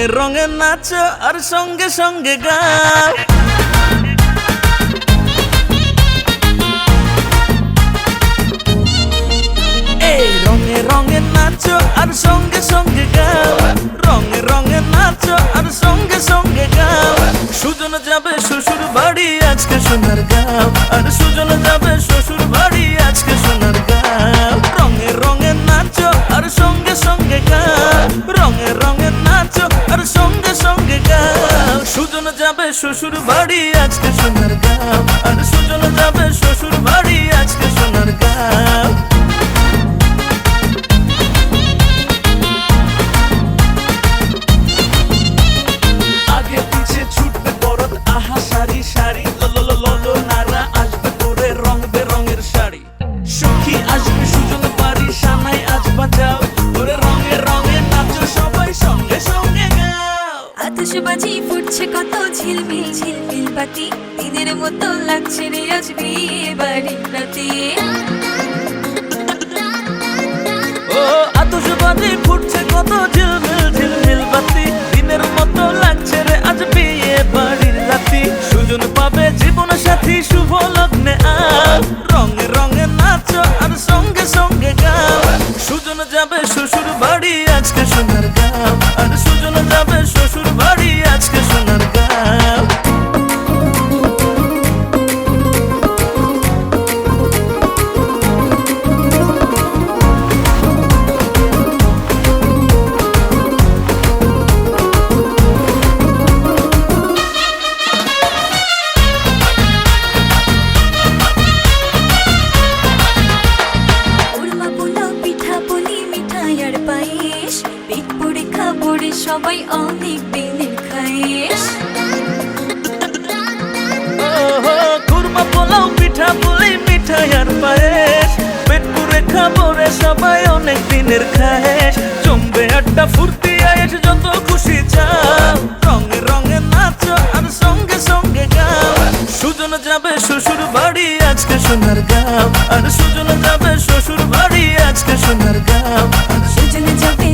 রঙে রঙে নাচো আর সঙ্গে সঙ্গে গাও এই রঙে নাচো আর সঙ্গে সঙ্গে গাও রঙে রঙে নাচো আর সঙ্গে সঙ্গে গাও সুজন যাবে শ্বশুর বাড়ি আজকে সোনার গাও আর শ্বশুর বাড়ি আজকে সোনার গাও আর সুজন যাবে আতশবাজি ফুটছে কত ঝিলমিল ঝিলমিল বাতি। দিনের মতো লাগছে রে আজ বিয়ে বাড়ির রাতে। ও ফুটছে কত ঝিলমিল ঝিলমিল বাতি। দিনের মতো লাগছে রে আজ বিয়ে বাড়ির রাতি। সুজন পাবে জীবন সাথী, শুভ লগ্নে আও রঙে রঙে নাচো আর সঙ্গে সঙ্গে গাও সুজন যাবে শ্বশুর বাড়ি আজকে সোনার করে সবাই অনেক দিনের খায়েশ কুরমা পোলাও পিঠা পুলি মিঠাই আর পায়েস। পেট পুরে খাব সবাই অনেক দিনের খায়েশ জমবে আড্ডা ফুর্তি আয়েস যত খুশি চাও। রঙে রঙে নাচ আর সঙ্গে সঙ্গে গাও। সুজন যাবে শ্বশুর বাড়ি আজকে সোনার গাও। আর সুজন যাবে শ্বশুর বাড়ি আজকে সোনার গাও। সুজন যাবে